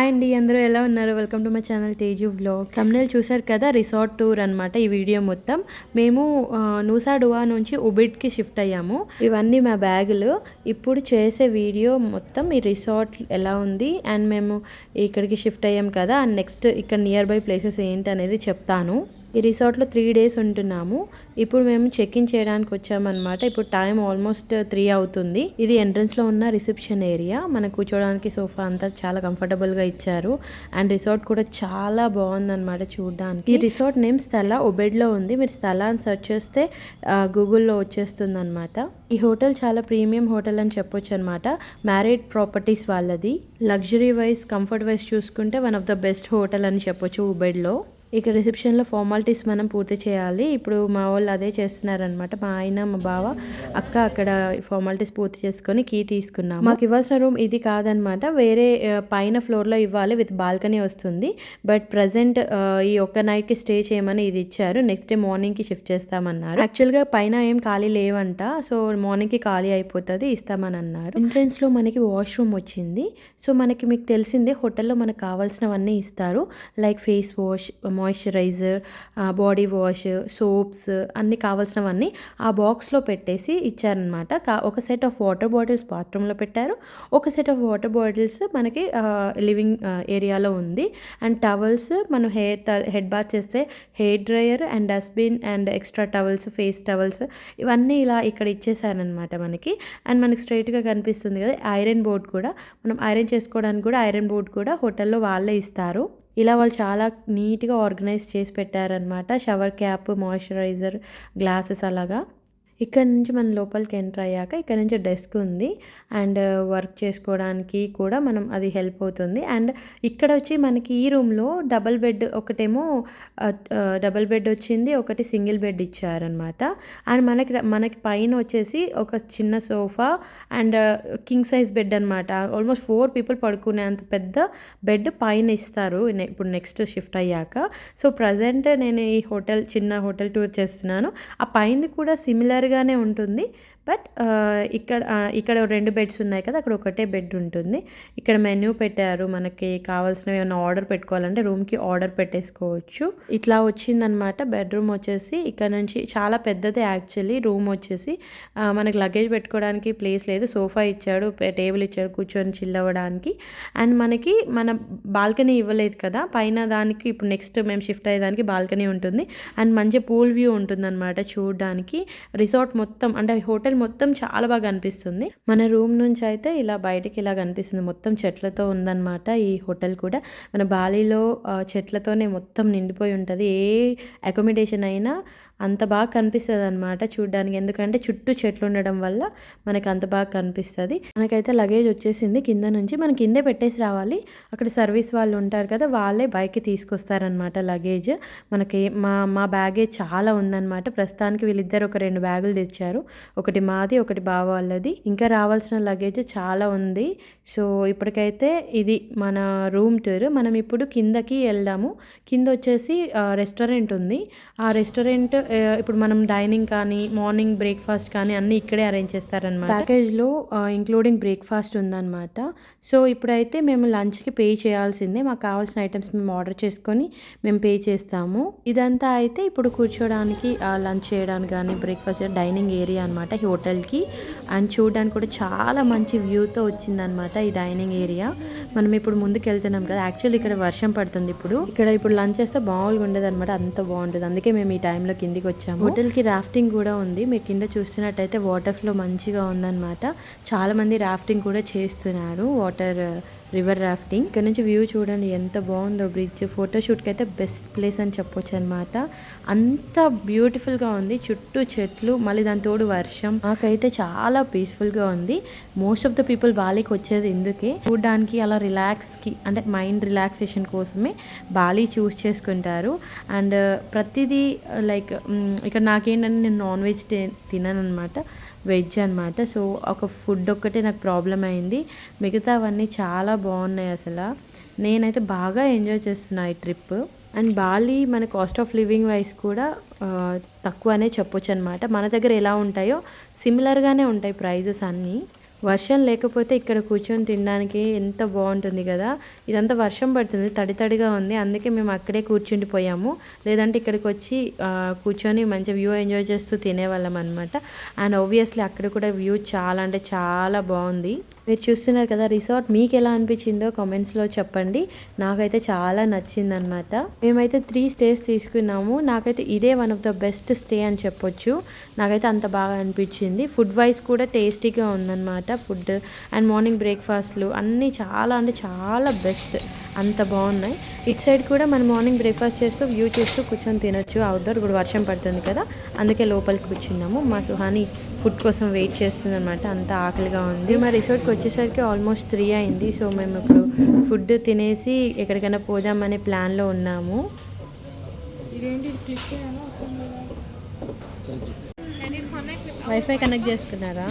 Hi అండి అందరూ ఎలా ఉన్నారు? Welcome to my channel Teju blog తమిళ చూశారు కదా రిసార్ట్ టూర్ అనమాట ఈ వీడియో మొత్తం. మేము నూసాడువా నుంచి ఉబిడ్కి షిఫ్ట్ అయ్యాము. ఇవన్నీ మా బ్యాగులు. ఇప్పుడు చేసే వీడియో మొత్తం ఈ రిసార్ట్ ఎలా ఉంది? అండ్ మేము ఇక్కడికి షిఫ్ట్ అయ్యాం కదా. అండ్ నెక్స్ట్ ఇక్కడ నియర్ బై ప్లేసెస్ ఏంటి అనేది చెప్తాను. ఈ రిసార్ట్లో త్రీ డేస్ ఉంటున్నాము. ఇప్పుడు మేము చెక్ ఇన్ చేయడానికి వచ్చామన్నమాట. ఇప్పుడు టైం ఆల్మోస్ట్ త్రీ అవుతుంది. ఇది ఎంట్రన్స్లో ఉన్న రిసెప్షన్ ఏరియా. మనం కూర్చోడానికి సోఫా అంతా చాలా కంఫర్టబుల్గా ఇచ్చారు. అండ్ రిసార్ట్ కూడా చాలా బాగుందన్నమాట చూడడానికి. ఈ రిసార్ట్ నేమ్ స్థల ఒబెడ్లో ఉంది. మీరు స్థలాన్ని సెర్చ్ చేస్తే గూగుల్లో వచ్చేస్తుంది అనమాట ఈ హోటల్ చాలా ప్రీమియం హోటల్ అని చెప్పొచ్చు అనమాట మ్యారేడ్ ప్రాపర్టీస్ వాళ్ళది. లగ్జరీ వైజ్ కంఫర్ట్ వైజ్ చూసుకుంటే one of the best hotel అని చెప్పొచ్చు ఉబెడ్లో ఇక్కడ రిసెప్షన్లో ఫార్మాలిటీస్ మనం పూర్తి చేయాలి. ఇప్పుడు మా వాళ్ళు అదే చేస్తున్నారనమాట మా ఆయన మా బావ అక్క అక్కడ ఫార్మాలిటీస్ పూర్తి చేసుకొని కీ తీసుకున్నాం మాకు ఇవ్వాల్సిన రూమ్ ఇది కాదనమాట వేరే పైన ఫ్లోర్లో ఇవ్వాలి. విత్ బాల్కనీ వస్తుంది. బట్ ప్రజెంట్ ఈ ఒక్క నైట్కి స్టే చేయమని ఇది ఇచ్చారు. నెక్స్ట్ డే మార్నింగ్కి షిఫ్ట్ చేస్తామన్నారు. యాక్చువల్గా పైన ఏం ఖాళీ లేవంట. సో మార్నింగ్కి ఖాళీ అయిపోతుంది. ఇస్తామని అన్నారు. ఎంట్రెన్స్లో మనకి వాష్రూమ్ వచ్చింది. సో మనకి మీకు తెలిసిందే హోటల్లో మనకు కావాల్సినవన్నీ ఇస్తారు. Like face wash moisturiser body wash soaps అన్నీ కావాల్సినవన్నీ ఆ బాక్స్లో పెట్టేసి ఇచ్చారనమాట కా ఒక సెట్ ఆఫ్ వాటర్ బాటిల్స్ బాత్రూంలో పెట్టారు. ఒక సెట్ ఆఫ్ వాటర్ బాటిల్స్ మనకి లివింగ్ ఏరియాలో ఉంది. అండ్ టవల్స్ మనం హెయిర్ హెడ్ బాత్ చేస్తే hair dryer and dustbin and extra towels face towels ఇవన్నీ ఇలా ఇక్కడ ఇచ్చేసారనమాట మనకి. అండ్ మనకి స్ట్రైట్గా కనిపిస్తుంది కదా ఐరన్ బోర్డ్ కూడా. మనం ఐరన్ చేసుకోవడానికి కూడా ఐరన్ బోర్డ్ కూడా హోటల్లో వాళ్ళే ఇస్తారు. ఇలా వాళ్ళు చాలా నీట్గా ఆర్గనైజ్ చేసి పెట్టారనమాట షవర్ క్యాప్ మాయిశ్చరైజర్ గ్లాసెస్ అలాగా. ఇక్కడ నుంచి మనం లోపలికి ఎంటర్ అయ్యాక ఇక్కడ నుంచి డెస్క్ ఉంది. అండ్ uh, వర్క్ చేసుకోవడానికి కూడా మనం అది హెల్ప్ అవుతుంది. అండ్ ఇక్కడ వచ్చి మనకి ఈ రూమ్లో డబల్ బెడ్ ఒకటేమో uh, uh, డబల్ బెడ్ వచ్చింది ఒకటి సింగిల్ బెడ్ ఇచ్చారనమాట అండ్ మనకి మనకి పైన వచ్చేసి ఒక చిన్న sofa and king size bed అనమాట ఆల్మోస్ట్ ఫోర్ పీపుల్ పడుకునే అంత పెద్ద బెడ్ పైన ఇస్తారు ఇప్పుడు నెక్స్ట్ షిఫ్ట్ అయ్యాక. సో ప్రజెంట్ నేను ఈ హోటల్ చిన్న హోటల్ టూర్ చేస్తున్నాను. ఆ పైన కూడా సిమిలర్ సిమిలర్గానే ఉంటుంది. బట్ ఇక్కడ ఇక్కడ రెండు బెడ్స్ ఉన్నాయి కదా అక్కడ ఒకటే బెడ్ ఉంటుంది. ఇక్కడ మెన్యూ పెట్టారు మనకి కావాల్సినవి ఏమైనా ఆర్డర్ పెట్టుకోవాలంటే రూమ్కి ఆర్డర్ పెట్టేసుకోవచ్చు. ఇట్లా వచ్చిందనమాట బెడ్రూమ్ వచ్చేసి. ఇక్కడ నుంచి చాలా పెద్దది యాక్చువల్లీ రూమ్ వచ్చేసి. మనకి లగేజ్ పెట్టుకోవడానికి ప్లేస్ లేదు సోఫా ఇచ్చాడు టేబుల్ ఇచ్చాడు కూర్చొని చిల్ అవ్వడానికి. అండ్ మనకి మన బాల్కనీ ఇవ్వలేదు కదా పైన దానికి ఇప్పుడు నెక్స్ట్ మేము షిఫ్ట్ అయ్యేదానికి బాల్కనీ ఉంటుంది. అండ్ మంచి పూల్ వ్యూ ఉంటుందన్నమాట చూడడానికి. రిసార్ట్ మొత్తం అంటే హోటల్ మొత్తం చాలా బాగా అనిపిస్తుంది. మన రూమ్ నుంచి అయితే ఇలా బయటికి ఇలా కనిపిస్తుంది. మొత్తం చెట్లతో ఉందన్నమాట ఈ హోటల్ కూడా. మన బాలీలో చెట్లతోనే మొత్తం నిండిపోయి ఉంటుంది. ఏ అకామిడేషన్ అయినా అంత బాగా కనిపిస్తుంది అనమాట చూడడానికి. ఎందుకంటే చుట్టూ చెట్లు ఉండడం వల్ల మనకి అంత బాగా కనిపిస్తుంది. మనకైతే లగేజ్ వచ్చేసింది. కింద నుంచి మనం కిందే పెట్టేసి రావాలి. అక్కడ సర్వీస్ వాళ్ళు ఉంటారు కదా వాళ్ళే బైక్కి తీసుకొస్తారనమాట లగేజ్ మనకి మా మా బ్యాగేజ్ చాలా ఉందన్నమాట. ప్రస్తుతానికి వీళ్ళిద్దరు ఒక రెండు బ్యాగులు తెచ్చారు. ఒకటి మాది ఒకటి బావ వాళ్ళది. ఇంకా రావాల్సిన లగేజ్ చాలా ఉంది. సో ఇప్పటికైతే ఇది మన రూమ్ టూర్ మనం ఇప్పుడు కిందకి వెళ్దాము. కింద వచ్చేసి రెస్టారెంట్ ఉంది. ఆ రెస్టారెంట్ ఇప్పుడు మనం డైనింగ్ కానీ మార్నింగ్ బ్రేక్ఫాస్ట్ కానీ అన్నీ ఇక్కడే అరేంజ్ చేస్తారనమాట ప్యాకేజ్లో ఇంక్లూడింగ్ బ్రేక్ఫాస్ట్ ఉందన్నమాట. సో ఇప్పుడైతే మేము లంచ్కి పే చేయాల్సిందే. మాకు కావాల్సిన ఐటమ్స్ మేము ఆర్డర్ చేసుకొని మేము పే చేస్తాము. ఇదంతా అయితే ఇప్పుడు కూర్చోడానికి లంచ్ చేయడానికి కానీ బ్రేక్ఫాస్ట్ డైనింగ్ ఏరియా అనమాట హోటల్కి. అండ్ చూడడానికి కూడా చాలా మంచి వ్యూతో వచ్చిందనమాట ఈ డైనింగ్ ఏరియా. మనం ఇప్పుడు ముందుకు వెళ్తున్నాం కదా. యాక్చువల్లీ ఇక్కడ వర్షం పడుతుంది ఇప్పుడు. ఇక్కడ ఇప్పుడు లంచ్ చేస్తే బాగుండదు ఉండదనమాట అంత బాగుంటుంది అందుకే మేము ఈ టైంలో కిందికి వచ్చాము. హోటల్కి రాఫ్టింగ్ కూడా ఉంది. మీరు కింద చూస్తున్నట్టయితే వాటర్ ఫ్లో మంచిగా ఉందన్నమాట. చాలామంది రాఫ్టింగ్ కూడా చేస్తున్నారు. Water river rafting. ఇక్కడ నుంచి వ్యూ చూడండి ఎంత బాగుందో బ్రిడ్జ్. ఫోటోషూట్కి అయితే బెస్ట్ ప్లేస్ అని చెప్పొచ్చు అనమాట అంత బ్యూటిఫుల్గా ఉంది. చుట్టూ చెట్లు మళ్ళీ దాని తోడు వర్షం. నాకైతే చాలా పీస్ఫుల్గా ఉంది. మోస్ట్ ఆఫ్ ద పీపుల్ బాలీకి వచ్చేది ఎందుకే చూడడానికి అలా రిలాక్స్కి అంటే మైండ్ రిలాక్సేషన్ కోసమే బాలీ చూస్ చేసుకుంటారు. అండ్ ప్రతిదీ లైక్ ఇక్కడ నాకేంటంటే నేను నాన్ వెజ్ తినను అనమాట వెజ్ అనమాట సో ఒక ఫుడ్ ఒక్కటే నాకు ప్రాబ్లం అయింది. మిగతావన్నీ చాలా బాగున్నాయి అసలు. నేనైతే బాగా ఎంజాయ్ చేస్తున్నా ఈ ట్రిప్. అండ్ బాలి మన కాస్ట్ ఆఫ్ లివింగ్ వైస్ కూడా తక్కువనే చెప్పొచ్చు అనమాట మన దగ్గర ఎలా ఉంటాయో సిమిలర్గానే ఉంటాయి ప్రైజెస్ అన్నీ. వర్షం లేకపోతే ఇక్కడ కూర్చొని తినడానికి ఎంత బాగుంటుంది కదా. ఇదంతా వర్షం పడుతుంది తడి తడిగా ఉంది. అందుకే మేము అక్కడే కూర్చుండిపోయాము లేదంటే ఇక్కడికి వచ్చి కూర్చొని మంచి వ్యూ ఎంజాయ్ చేస్తూ తినేవాళ్ళం అనమాట అండ్ ఆబ్వియస్లీ అక్కడ కూడా వ్యూ చాలా అంటే చాలా బాగుంది. మీరు చూస్తున్నారు కదా రిసార్ట్ మీకు ఎలా అనిపించిందో కామెంట్స్లో చెప్పండి. నాకైతే చాలా నచ్చింది అనమాట మేమైతే త్రీ స్టేస్ తీసుకున్నాము. నాకైతే ఇదే one of the best stay అని చెప్పొచ్చు. నాకైతే అంత బాగా అనిపించింది. ఫుడ్ వైజ్ కూడా టేస్టీగా ఉందన్నమాట ఫుడ్ అండ్ మార్నింగ్ బ్రేక్ఫాస్ట్లు అన్నీ చాలా అంటే చాలా బెస్ట్ అంత బాగున్నాయి. ఇటు సైడ్ కూడా మనం మార్నింగ్ బ్రేక్ఫాస్ట్ చేస్తూ వ్యూ చేస్తూ కూర్చొని తినొచ్చు. అవుట్డోర్ ఇప్పుడు వర్షం పడుతుంది కదా. అందుకే లోపలికి కూర్చున్నాము. మా సుహాని ఫుడ్ కోసం వెయిట్ చేస్తుంది అనమాట అంత ఆకలిగా ఉంది. మా రిసార్ట్కి వచ్చేసరికి ఆల్మోస్ట్ త్రీ అయింది. సో మేము ఇప్పుడు ఫుడ్ తినేసి ఎక్కడికైనా పోదామనే ప్లాన్లో ఉన్నాము. వైఫై కనెక్ట్ చేసుకున్నారా?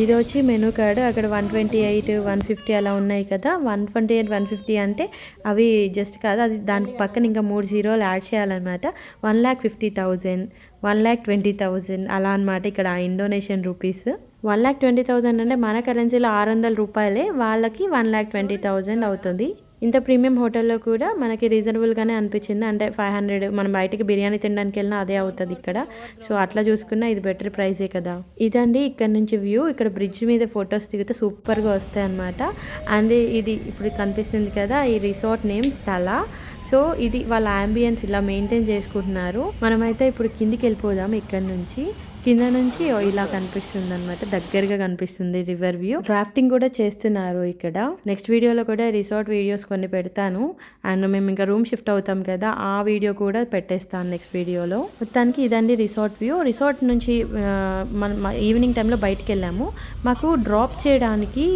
ఇది వచ్చి మెనూ కార్డు. అక్కడ one twenty eight one fifty అలా ఉన్నాయి కదా. One twenty eight one fifty అంటే అవి జస్ట్ కాదు. అది దానికి పక్కన ఇంకా మూడు జీరోలు యాడ్ చేయాలన్నమాట. One lakh fifty thousand one lakh twenty thousand అలా అనమాట ఇక్కడ Indonesian rupees. One lakh twenty thousand అంటే మన కరెన్సీలో ఆరు వందల రూపాయలే. వాళ్ళకి వన్ ల్యాక్ ట్వంటీ థౌజండ్ అవుతుంది. ఇంత ప్రీమియం హోటల్లో కూడా మనకి రీజనబుల్గానే అనిపించింది. అంటే ఫైవ్ హండ్రెడ్ మనం బయటికి బిర్యానీ తినడానికి వెళ్ళినా అదే అవుతుంది ఇక్కడ. సో అట్లా చూసుకున్నా ఇది బెటర్ ప్రైజే కదా. ఇదండి ఇక్కడ నుంచి వ్యూ. ఇక్కడ బ్రిడ్జ్ మీద ఫొటోస్ దిగితే సూపర్గా వస్తాయి అనమాట అండ్ ఇది ఇప్పుడు కనిపిస్తుంది కదా ఈ రిసార్ట్ నేమ్ స్థల. సో ఇది వాళ్ళ అంబియన్స్ ఇలా మెయింటైన్ చేసుకుంటున్నారు. మనమైతే ఇప్పుడు కిందికి వెళ్ళిపోదాం ఇక్కడ నుంచి. కింద నుంచి ఓ ఇలా కనిపిస్తుంది అనమాట దగ్గరగా కనిపిస్తుంది రివర్ వ్యూ. క్రాఫ్టింగ్ కూడా చేస్తున్నారు ఇక్కడ. నెక్స్ట్ వీడియోలో కూడా రిసార్ట్ వీడియోస్ కొన్ని పెడతాను. అండ్ మేము ఇంకా రూమ్ షిఫ్ట్ అవుతాం కదా ఆ వీడియో కూడా పెట్టేస్తాను నెక్స్ట్ వీడియోలో. మొత్తానికి ఇదండి రిసార్ట్ వ్యూ రిసార్ట్ నుంచి ఆ, మన ఈవినింగ్ టైంలో బయటికి వెళ్ళాము. మాకు డ్రాప్ చేయడానికి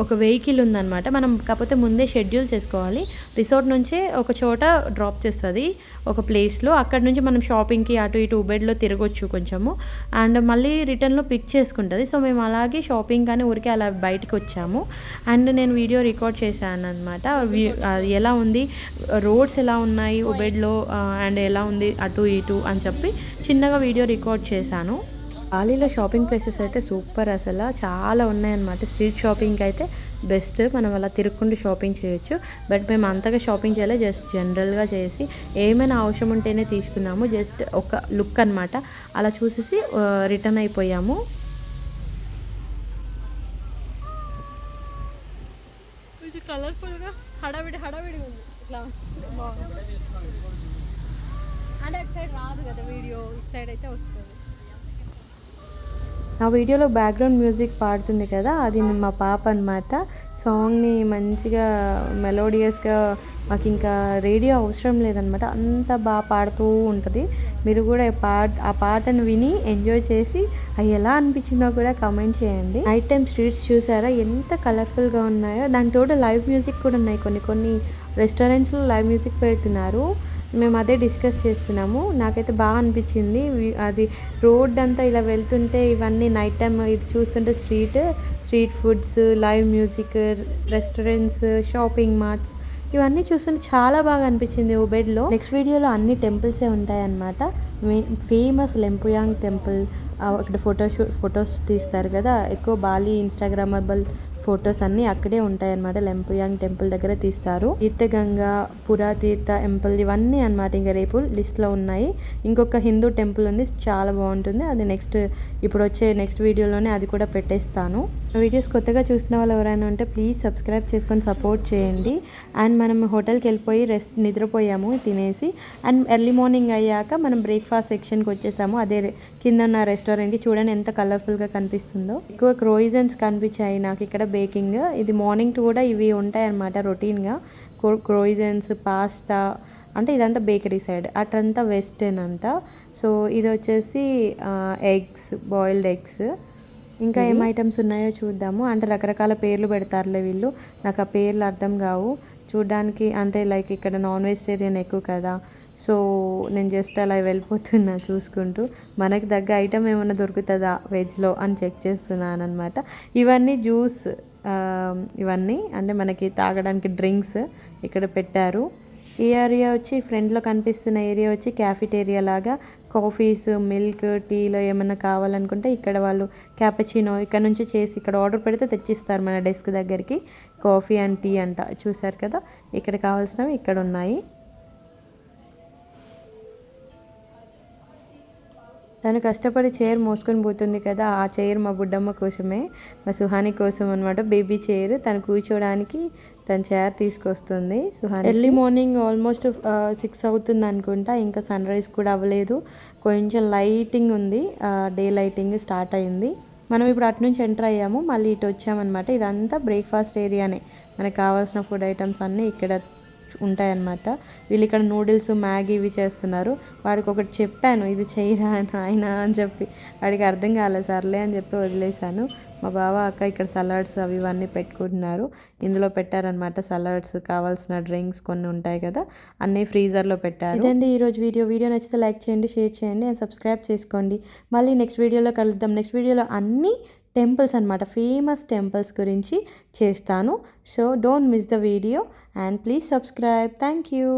ఒక వెహికల్ ఉందన్నమాట. మనం కాకపోతే ముందే షెడ్యూల్ చేసుకోవాలి. రిసార్ట్ నుంచే ఒక చోట డ్రాప్ చేస్తుంది ఒక ప్లేస్లో. అక్కడ నుంచి మనం షాపింగ్కి అటు ఇటు ఉబెడ్లో తిరగొచ్చు కొంచెము. అండ్ మళ్ళీ రిటర్న్లో పిక్ చేసుకుంటుంది. సో మేము అలాగే షాపింగ్ కానీ ఊరికే అలా బయటకు వచ్చాము. అండ్ నేను వీడియో రికార్డ్ చేశాను అనమాట అది ఎలా ఉంది? రోడ్స్ ఎలా ఉన్నాయి? ఉబెడ్లో అండ్ ఎలా ఉంది? అటు ఇటు అని చెప్పి చిన్నగా వీడియో రికార్డ్ చేశాను. బాలీలో షాపింగ్ ప్లేసెస్ అయితే సూపర్ అసలు. చాలా ఉన్నాయన్నమాట. స్ట్రీట్ షాపింగ్కి అయితే బెస్ట్. మనం అలా తిరుక్కుంటూ షాపింగ్ చేయొచ్చు. బట్ మేము అంతగా షాపింగ్ చేయలే. జస్ట్ జనరల్గా చేసి ఏమైనా అవసరం ఉంటేనే తీసుకున్నాము. జస్ట్ ఒక లుక్ అన్నమాట. అలా చూసేసి రిటర్న్ అయిపోయాము. ఇది కలర్ఫుల్గా హడావిడి హడావిడి ఉంది. ఇట్లా బాగుంది. అంటే అటు సైడ్ రాదు కదా వీడియో. ఇటు సైడ్ అయితే వస్తుంది. నా వీడియోలో బ్యాక్గ్రౌండ్ మ్యూజిక్ పాడుతుంది కదా అది మా పాప అనమాట సాంగ్ని మంచిగా మెలోడియస్గా మాకు ఇంకా రేడియో అవసరం లేదనమాట అంత బాగా పాడుతూ ఉంటుంది. మీరు కూడా పాట ఆ పాటను విని ఎంజాయ్ చేసి అవి ఎలా అనిపించిందో కూడా కమెంట్ చేయండి. నైట్ టైం స్ట్రీట్స్ చూసారా ఎంత కలర్ఫుల్గా ఉన్నాయో. దాని లైవ్ మ్యూజిక్ కూడా ఉన్నాయి. కొన్ని కొన్ని రెస్టారెంట్స్లో లైవ్ మ్యూజిక్ పెడుతున్నారు. మేము అదే డిస్కస్ చేస్తున్నాము. నాకైతే బాగా అనిపించింది. అది రోడ్ అంతా ఇలా వెళ్తుంటే ఇవన్నీ నైట్ టైం ఇది చూస్తుంటే street street foods live music restaurants shopping marts ఇవన్నీ చూస్తుంటే చాలా బాగా అనిపించింది ఉబెడ్లో నెక్స్ట్ వీడియోలో అన్ని టెంపుల్సే ఉంటాయన్నమాట. Famous Lempuyang temple. అక్కడ ఫోటో షూట్ ఫొటోస్ తీస్తారు కదా. ఎక్కువ బాలి ఇన్స్టాగ్రామబుల్ ఫొటోస్ అన్నీ అక్కడే ఉంటాయన్నమాట. లెంపుయాంగ్ టెంపుల్ దగ్గర తీస్తారు. తీర్థగంగా పురాతీర్థ టెంపుల్ ఇవన్నీ అనమాట ఇంకా రేపు లిస్ట్లో ఉన్నాయి. ఇంకొక హిందూ టెంపుల్ ఉంది చాలా బాగుంటుంది. అది నెక్స్ట్ ఇప్పుడు వచ్చే నెక్స్ట్ వీడియోలోనే అది కూడా పెట్టేస్తాను. వీడియోస్ కొత్తగా చూసిన వాళ్ళు ఎవరైనా ఉంటే ప్లీజ్ సబ్స్క్రైబ్ చేసుకొని సపోర్ట్ చేయండి. అండ్ మనం హోటల్కి వెళ్ళిపోయి రెస్ట్ నిద్రపోయాము తినేసి. అండ్ ఎర్లీ మార్నింగ్ అయ్యాక మనం బ్రేక్ఫాస్ట్ సెక్షన్కి వచ్చేసాము. అదే రె- కింద ఉన్న రెస్టారెంట్కి చూడండి ఎంత కలర్ఫుల్గా కనిపిస్తుందో. ఎక్కువ క్రోయిజన్స్ కనిపించాయి నాకు ఇక్కడ బేకింగ్ ఇది మార్నింగ్ కూడా ఇవి ఉంటాయి అన్నమాట రొటీన్గా క్రోయిజన్స్ పాస్తా అంటే ఇదంతా బేకరీ సైడ్ అటంతా వెస్టర్న్ అంతా. సో ఇది వచ్చేసి ఎగ్స్ బాయిల్డ్ ఎగ్స్ ఇంకా ఏం ఐటమ్స్ ఉన్నాయో చూద్దాము. అంటే రకరకాల పేర్లు పెడతారులే వీళ్ళు. నాకు ఆ పేర్లు అర్థం కావు. చూడ్డానికి అంటే లైక్ ఇక్కడ నాన్ వెజిటేరియన్ ఎక్కువ కదా. సో నేను జస్ట్ అలా వెళ్ళిపోతున్నా చూసుకుంటూ. మనకి తగ్గ ఐటమ్ ఏమైనా దొరుకుతుందా వెజ్లో అని చెక్ చేస్తున్నాను అనమాట ఇవన్నీ జ్యూస్ ఇవన్నీ అంటే మనకి తాగడానికి డ్రింక్స్ ఇక్కడ పెట్టారు. ఈ ఏరియా వచ్చి ఫ్రంట్లో కనిపిస్తున్న ఏరియా వచ్చి క్యాఫిటేరియా లాగా కాఫీస్ మిల్క్ టీలో ఏమైనా కావాలనుకుంటే ఇక్కడ వాళ్ళు క్యాపచినో ఇక్కడ నుంచి చేసి ఇక్కడ ఆర్డర్ పెడితే తెచ్చిస్తారు మన డెస్క్ దగ్గరికి. కాఫీ అండ్ టీ అంట చూసారు కదా? ఇక్కడ కావాల్సినవి ఇక్కడ ఉన్నాయి. తను కష్టపడి చైర్ మోసుకొని పోతుంది కదా ఆ చైర్ మా బుడ్డమ్మ కోసమే మా సుహాని కోసం అనమాట బేబీ చైర్ తను కూర్చోడానికి తన చైర్ తీసుకొస్తుంది Suhani early morning almost six అవుతుంది అనుకుంటా ఇంకా సన్ రైజ్ కూడా అవ్వలేదు. కొంచెం లైటింగ్ ఉంది డే లైటింగ్ స్టార్ట్ అయింది. మనం ఇప్పుడు అటు నుంచి ఎంటర్ అయ్యాము మళ్ళీ ఇటు వచ్చామన్నమాట. ఇదంతా బ్రేక్ఫాస్ట్ ఏరియానే మనకు కావాల్సిన ఫుడ్ ఐటమ్స్ అన్నీ ఇక్కడ ఉంటాయన్నమాట. వీళ్ళు ఇక్కడ నూడిల్స్ మ్యాగీ ఇవి చేస్తున్నారు. వాడికి ఒకటి చెప్పాను ఇది చేయరా ఆయన అని చెప్పి. వాడికి అర్థం కాలేదు సర్లే అని చెప్పి వదిలేశాను. మా బావ అక్క ఇక్కడ సలాడ్స్ అవి ఇవన్నీ పెట్టుకుంటున్నారు. ఇందులో పెట్టారనమాట సలాడ్స్ కావాల్సిన డ్రింక్స్ కొన్ని ఉంటాయి కదా అన్నీ ఫ్రీజర్లో పెట్టారు. ఇదండి ఈరోజు వీడియో. వీడియో నచ్చితే లైక్ చేయండి షేర్ చేయండి అండ్ సబ్స్క్రైబ్ చేసుకోండి. మళ్ళీ నెక్స్ట్ వీడియోలో కలుద్దాం. నెక్స్ట్ వీడియోలో అన్నీ టెంపుల్స్ అనమాట ఫేమస్ టెంపుల్స్ గురించి చేస్తాను. So don't miss the video and please subscribe. Thank you.